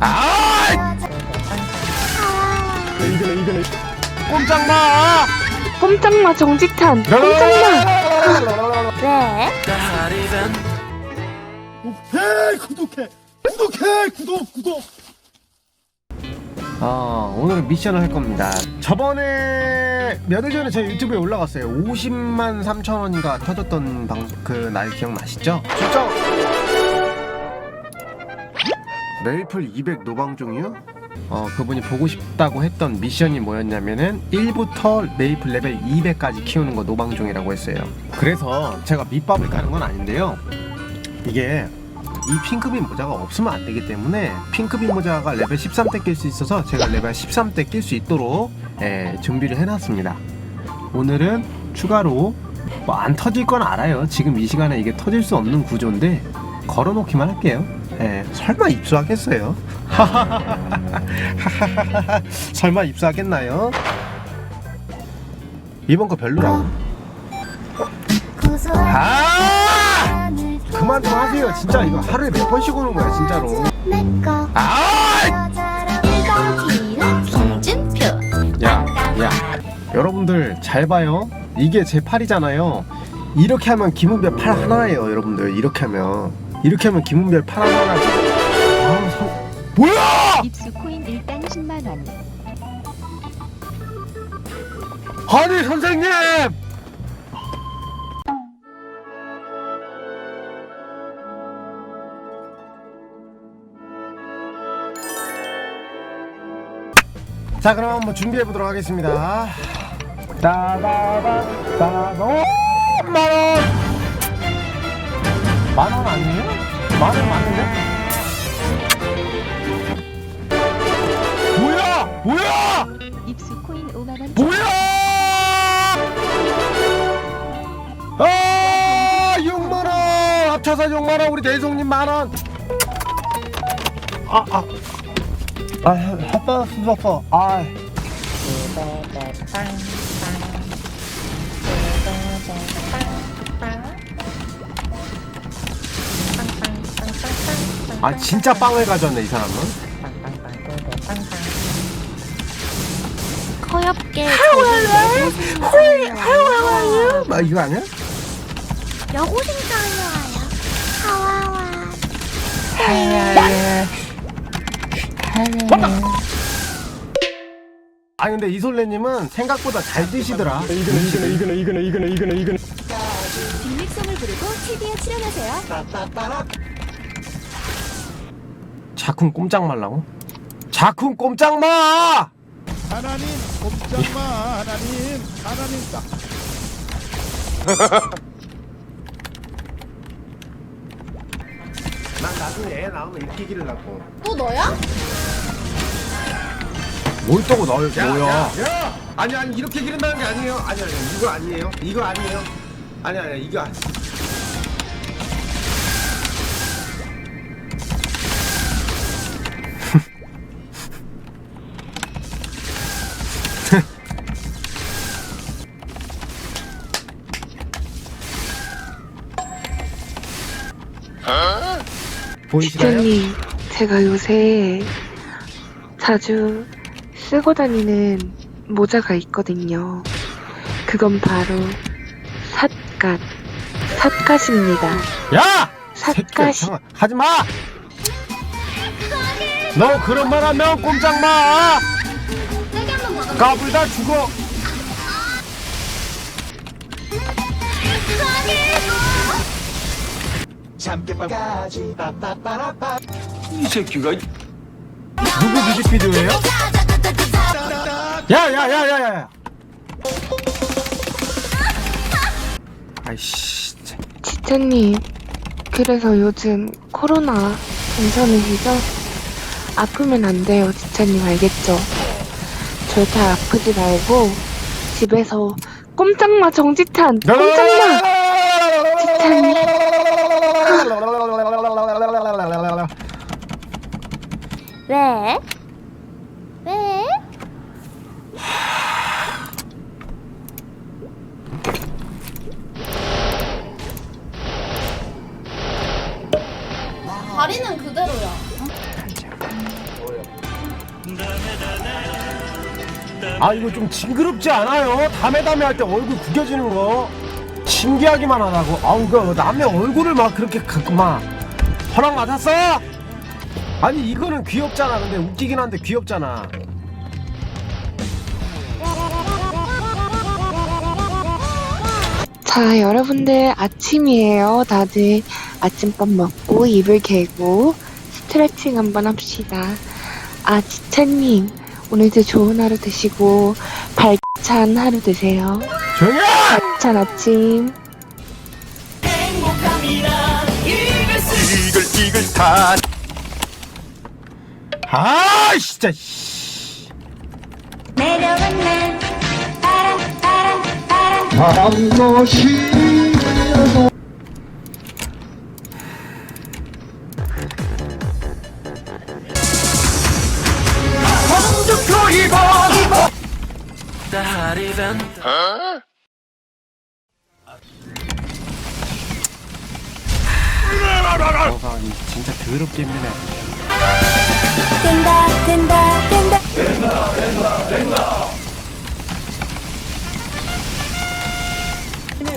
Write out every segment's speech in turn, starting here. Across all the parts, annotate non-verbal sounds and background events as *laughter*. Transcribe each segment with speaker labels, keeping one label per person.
Speaker 1: 아! 이거네 이거네. 꼼짝마.
Speaker 2: 꼼짝마 정직한 꼼짝마
Speaker 3: 왜?
Speaker 1: 헤이 구독해 구독해 구독 구독. 아 오늘은 미션을 할 겁니다. 저번에 며칠 전에 제 유튜브에 올라갔어요. 50만 3천 원인가 터졌던 방 그 날 기억나시죠? 진짜. 메이플 200 노방종이요? 어 그분이 보고 싶다고 했던 미션이 뭐였냐면은 1부터 메이플 레벨 200까지 키우는 거 노방종이라고 했어요. 그래서 제가 밑밥을 까는 건 아닌데요. 이게 이 핑크빈 모자가 없으면 안 되기 때문에 핑크빈 모자가 레벨 13대 낄 수 있어서 제가 레벨 13대 낄 수 있도록 예, 준비를 해놨습니다. 오늘은 추가로 뭐 안 터질 건 알아요. 지금 이 시간에 이게 터질 수 없는 구조인데 걸어놓기만 할게요. 예, 설마 입수하겠어요? *laughs* 설마 입수하겠나요? 이번 거 별로라고. 아! 그만 좀 하세요. 진짜 이거 하루에 몇 번씩 오는 거야, 진짜로. 아! 야, 야. 여러분들 잘 봐요. 이게 제 팔이잖아요. 이렇게 하면 기문별 팔 하나예요, 여러분들. 이렇게 하면. 이렇게 하면 기문별 팔 하나라고. 아, 서... 뭐야!
Speaker 4: 입수 코인 일당 10만 원.
Speaker 1: 아니, 선생님! 자, 그럼 한번 준비해 보도록 하겠습니다. 따다다 따다 만 원. 아, 아. 아, 혓바닥 수었어 아. 아, 진짜 빵을 가졌네, 이 사람은.
Speaker 3: 커엽게
Speaker 1: 헐, 헐, 막 이거 아니야?
Speaker 3: 여고생장이와요 하와.
Speaker 1: 아, 근데 이솔레님은 생각보다 잘 드시더라.
Speaker 5: 이거네 이거네 이거네 이거네 이거네 이거네
Speaker 3: 빅믹송을 부르고 TV에 출연하세요
Speaker 1: 자쿤 꼼짝 말라고? 자쿤 꼼짝 마!
Speaker 5: 하나님 꼼짝마 하나님 하나님 딱 *laughs*
Speaker 1: 난 나중에 애 나오면 이렇게 기르려고.
Speaker 3: 또 너야?
Speaker 1: 뭘 떠고 널 뭐야?
Speaker 6: 야! 아니 아니 이렇게 기른다는 게 아니에요. 아니 아니 이거 아니에요. 이거 아니에요. 아니 아니 이거 아니.
Speaker 1: 보이시나요?
Speaker 2: 지천님 제가 요새 자주 쓰고 다니는 모자가 있거든요 그건 바로 삿갓 삿갓입니다
Speaker 1: 야!
Speaker 2: 삿갓이
Speaker 1: 잠깐 하지 마! 너 그런 말 하면 꼼짝 마!
Speaker 3: 세게 한번
Speaker 1: 까불다 죽어!
Speaker 6: 이 새끼가
Speaker 1: 누구 뮤직비디오예요? 야야야야야! 아이씨 참.
Speaker 2: 지천님 그래서 요즘 코로나 괜찮으시죠? 아프면 안 돼요 지천님 알겠죠? 절대 아프지 말고 집에서 꼼짝마 정지탄 꼼짝마
Speaker 3: 왜? 왜? 다리는 그대로야
Speaker 1: 아 이거 좀 징그럽지 않아요? 다메 다메 할때 얼굴 구겨지는 거 신기하기만 하다고 아우 그 남의 얼굴을 막 그렇게 막 허락 맞았어? 아니 이거는 귀엽잖아 근데 웃기긴 한데 귀엽잖아
Speaker 2: 자, 여러분들 아침이에요. 다들 아침밥 먹고 입을 개고 스트레칭 한번 합시다. 아, 지찬님, 오늘도 좋은 하루 되시고 발찬 하루 되세요.
Speaker 1: 조용히 해!
Speaker 2: 발찬 아침.
Speaker 1: 아 진짜 씨. 뭐가 진짜 더럽게 힘드네
Speaker 3: 된다 된다 된다
Speaker 7: 우리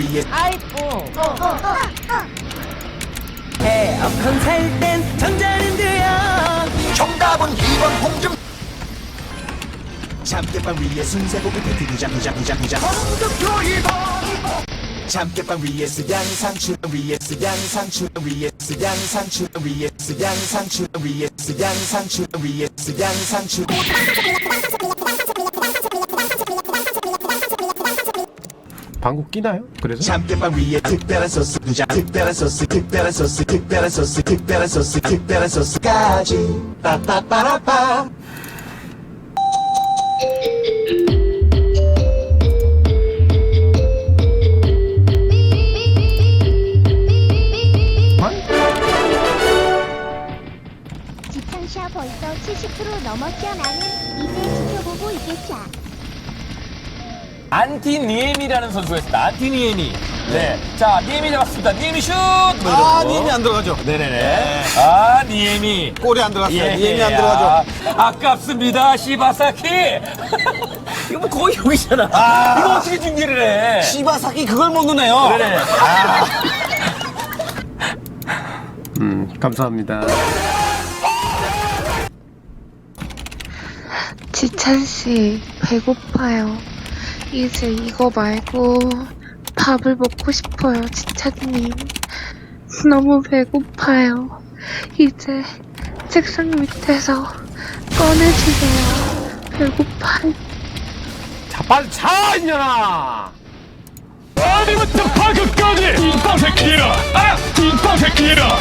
Speaker 8: 위에.
Speaker 7: 에어컨 살땐 전자랜드야
Speaker 8: 정답은 2번 홍중 잠깐만 위에 순세고기 두장 두장 두장 두장 잠깐만 위에 양상추 위에 양상추 위에 양상추 위에 양상추 위에 양상추 위에 양상추
Speaker 1: 방구 끼나요? 그래서?
Speaker 8: 잠깐만 위에 특별한 소스 두장 특별한 소스 특별한 소스 특별한 소스 특별한 소스 특별한 소스까지 빠빠빠라빠
Speaker 3: 지창샤 벌써 70% 넘었죠 나는 이제 지켜보고 있겠자
Speaker 9: 안티 니엠이라는 선수가 있습니다. 안티 니엠이. 네. 자, 니엠이 잡았습니다. 니엠이 슛! 뭐
Speaker 6: 아,
Speaker 9: 이러고.
Speaker 6: 니엠이 안 들어가죠.
Speaker 9: 네네네. 아, 니엠이.
Speaker 6: 골이 안 들어갔어요.
Speaker 9: 예,
Speaker 6: 니엠이
Speaker 9: 예,
Speaker 6: 안 들어가죠.
Speaker 9: 아, 아깝습니다. 시바사키. *laughs* 이거 뭐 거의 여기잖아. 이거 어떻게 중계를 해?
Speaker 6: 시바사키 그걸 못 넣네요.
Speaker 9: 그래. 아, *laughs*
Speaker 1: 음 감사합니다
Speaker 2: 지찬 씨, 배고파요. 이제 이거 말고 밥을 먹고 싶어요, 지찬님. 너무 배고파요. 이제 책상 밑에서 꺼내주세요. 배고파요.
Speaker 1: 자 빨리 차 이년아
Speaker 5: 어디부터 파급까지 이빵 새끼라 아! 이빵 새끼라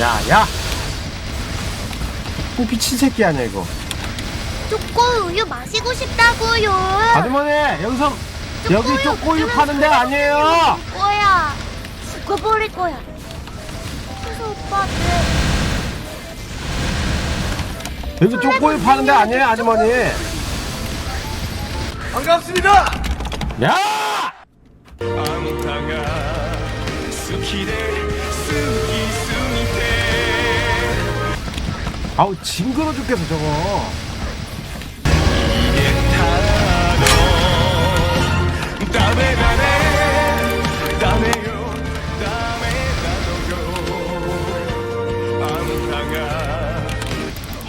Speaker 1: 야야. 뭐 미친 새끼 아니야 이거?
Speaker 3: 초코 우유 마시고 싶다고요.
Speaker 1: 아주머니 여기서 여기 쪼꼬유 파는 데 아니에요.
Speaker 3: 거야. 죽어버릴 거야. 그래서 오빠
Speaker 1: 여기 쪼꼬유 파는 데 아니에요 아주머니.
Speaker 6: 반갑습니다.
Speaker 1: 야 아우 징그러 죽겠어 저거.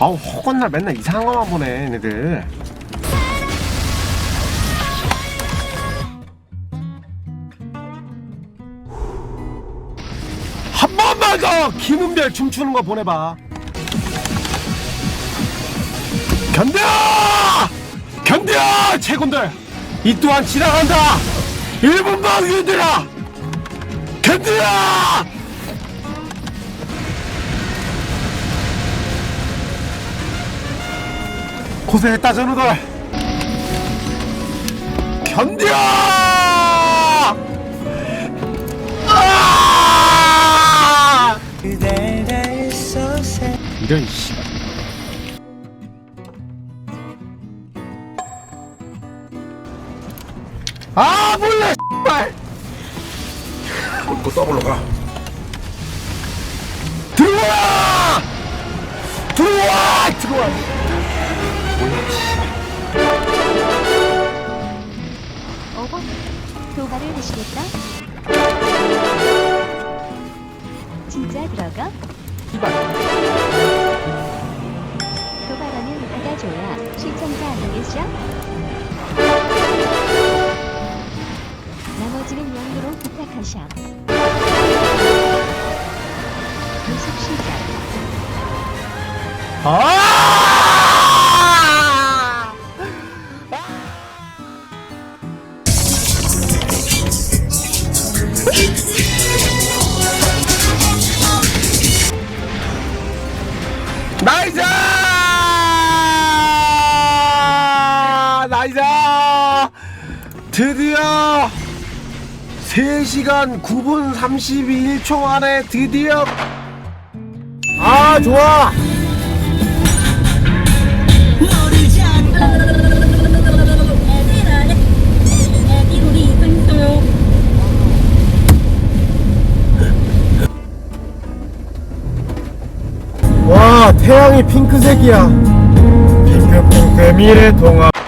Speaker 1: 아우 허건날 맨날 이상한 거만 보네 얘네들. 한 번만 더 김은별 춤추는 거 보내봐 견뎌! 견뎌! 최군들! 이 또한 지나간다! 일본 방위들아! 견뎌! 고생했다 전우들! 견뎌! 아! 이런 씨.
Speaker 6: 또 더블로 가.
Speaker 1: 들어와! 들어와! 들어와!
Speaker 4: 어버 도발을 하시겠다. 진짜 들어가? 도발하는 받아줘야 시청자 아니겠어? 나머지는 영으로 부탁하셔 계속 시작
Speaker 1: 아! 나이스! 나이스! 드디어 3시간 9분 31초 안에 드디어. 아 좋아. 와 태양이 핑크색이야. 핑크핑크 미래통합